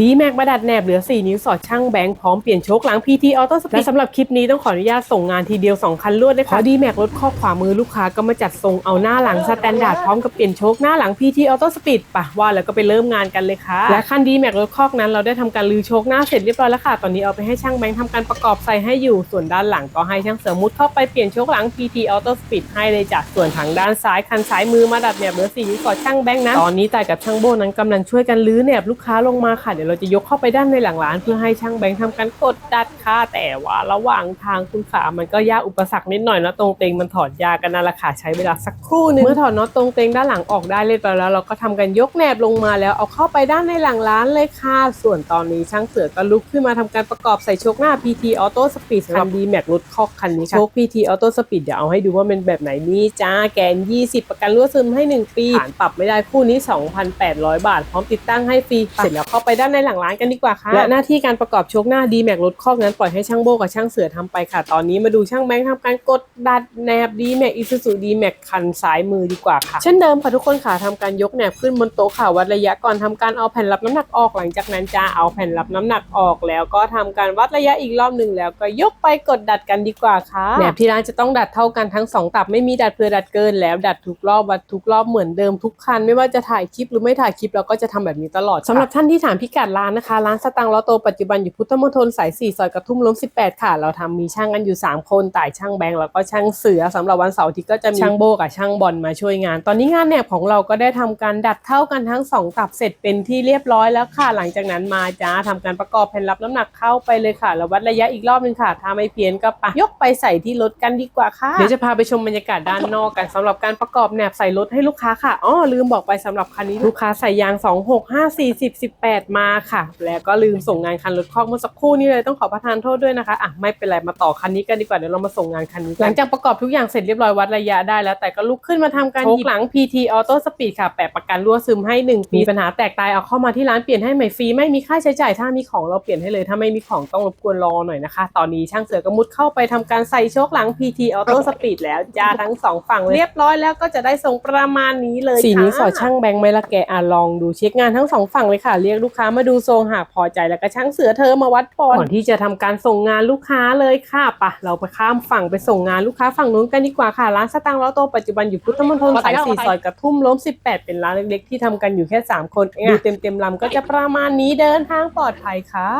ดีแม็กมาดัดแหนบเหลือ 4 นิ้วสอดช่างแบงค์พร้อมเปลี่ยนโชคหลัง PT Auto Speed และสำหรับคลิปนี้ต้องขออนุญาตส่งงานทีเดียว 2 คันรวดเลยค่ะดีแม็กรถข้อขวามือลูกค้าก็มาจัดทรงเอาหน้าหลังสแตนดาร์ดพร้อมกับเปลี่ยนโชคหน้าหลัง PT Auto Speed ปะว่าแล้วก็ไปเริ่มงานกันเลยค่ะ และคันดีแม็กรถคอกนั้นเราได้ทำการลือโชคหน้าเสร็จเรียบร้อยแล้วค่ะ ตอนนี้เอาไปให้ช่างแบงค์ทำการประกอบใส่ให้อยู่ส่วนด้านหลังก็ให้ช่างเสริมมุดเข้าไปเปลี่ยนโชคหลัง PT Auto Speed ให้เลยจ้ะส่วนทางด้านซ้ายคันซ้ายมือมาดัดแหนบเหลือ4นิ้วสอดช่างแบงค์นะตอนนี้ต่ายกับช่างโบนั้นกำลังช่วยกันลื้อแหนบลูกค้าลงมาค่ะเดี๋ยวเราจะยกเข้าไปด้านในหลังร้าน เพื่อให้ช่างแบงค์ทำการกดดัดค่ะแต่ว่าระหว่างทางคุณขามันก็ยากอุปสรรคนิดหน่อยนะตรงเตงมันถอดยากกันนั่นแหละค่ะใช้เวลาสักครู่หนึงเมื่อถอดน็อตตรงเตงด้านหลังออกได้เรียบร้อยแล้วเราก็ทำกันยกแหนบลงมาแล้วเอาเข้าไปด้านในหลังร้านเลยค่ะ ส่วนตอนนี้ช่างเสือก็ลุกขึ้นมาทำการประกอบใส่โชคหน้า PT Auto Speed สำหรับดีแม็กรถคอกคันนี้ค่ะโชค PT Auto Speed เดี๋ยวเอาให้ดูว่าเป็นแบบไหนนี่จ้าแกน 20 ประกันรั่วซึมให้ 1 ปีผ่านปรับไม่ได้คู่นี้ 2,800 บาท พร้อมติดตั้งให้ฟรีเสร็จแล้วเข้าไปด้านในหลังร้านกันดีกว่าค่ะและหน้าที่การประกอบโชคหน้าดีแม็กรถคอกนั้นปล่อยให้ช่างโบกับช่างเสือทำไปค่ะ ตอนนี้มาดูช่างแบงค์ทำการกดดัดแนบดีแม็กอิซูซูดีแม็กคันซ้ายมือดีกว่าค่ะ เช่นเดิมค่ะทุกคนค่ะทำการยกแหนบขึ้นบนโต๊ะค่ะวัดระยะก่อนทำการเอาแผ่นรับน้ำหนักออกหลังจากนั้นจะเอาแผ่นรับน้ำหนักออกแล้วก็ทำการวัดระยะอีกรอบหนึ่งแล้วก็ยกไปกดดัดกันดีกว่าค่ะแหนบที่ร้านจะต้องดัดเท่ากันทั้งสองตับไม่มีดัดเพื่อดัดเกิน แล้วดัดทุกรอบวัดทุกรอบเหมือนเดิมทุกคัน ไม่ว่าจะถ่ายคลิปหรือไม่ถ่ายคลิปเราก็จะทำแบบนี้ตลอดสำหรับท่านที่ถามพิกัดร้านนะคะ ร้านสตังค์ล้อโตปัจจุบันอยู่พุทธมณฑลสาย 4 ซอยกระทุ่มล้ม 18 ค่ะ เราทำมีช่างกันอยู่ 3 คนต่ายช่างแบงค์แล้วก็ช่างเสือสำหรับวันเสาร์อาที่ก็จะมีช่างโบกับช่างบอลมาช่วยงาน ตอนนี้งานแหนบของเราก็ได้ทำการดัดเท่ากันทั้งสองตับเสร็จเป็นที่เรียบร้อยแล้วค่ะ หลังจากนั้นมาจ้าทำการประกอบแผ่นรับน้ำหนักเข้าไปเลยค่ะแล้ววัดระยะอีกรอบหนึงค่ะ ถ้าไม่เพี้ยนก็ไปยกไปใส่ที่รถกันดีกว่าค่ะ เดี๋ยวจะพาไปชมบรรยากาศด้านนอกกันสำหรับการประกอบแหนบใส่รถให้ลูกค้าค่ะอ๋อลืมบอกไปสำหรับคันนี้ลูกค้าใส่ยาง 26 5 40 18 มาค่ะ แล้วก็ลืมส่งงานคันรถคอกเมื่อสักครู่นี้เลยต้องขอประทานโทษด้วยนะคะอะไม่เป็นไรมาต่อคันนี้กันดีกว่าเดี๋ยวเรามาส่งงานคันนี้กันหลังจากประกอบทุกอย่างเสร็จเรียบร้อยวัดระยะได้แล้ว แต่ก็ลุกขึ้นมาทำการโชกหลัง PT Auto Speed ค่ะแปะประกันรั่วซึมให้1ปีมีปัญหาแตกตายเอาเข้ามาที่ร้านเปลี่ยนให้ใหม่ฟรีไม่มีค่าใช้จ่ายถ้ามีของเราเปลี่ยนให้เลยถ้าไม่มีของต้องรบกวนรอหน่อยนะคะ ตอนนี้ช่างเสือกระมุดเข้าไปทำการใส่โชคหลัง PT Auto Speed แล้วจ้าทั้งสองฝั่งเลยเรียบร้อยแล้วก็จะได้ทรงประมาณนี้เลยค่ะสีนี้สอดช่างแบงค์ไหมละแกอะลองดูเช็คงานทั้งสองฝั่งเลยค่ะเรียกลูกค้ามาดูทรงหากพอใจแล้วก็ช่างเสือเธอมาวัดปอนก่อนที่จะทำการส่งงานลูกค้าเลยค่ะปะเราไปข้ามฝั่งไปส่งงานลูกค้าฝั่งนู้นกันดีกว่าค่ะร้านสตางค์ล้อโตปัจจุบันอยู่พุทธมณฑลสายสี่ซอยกระทุ่มล้ม 18 เป็นร้านเล็กๆที่ทำกันอยู่แค่ 3 คนเองดูเต็มๆลำก็จะประมาณนี้เดินทางปลอดภัยค่ะ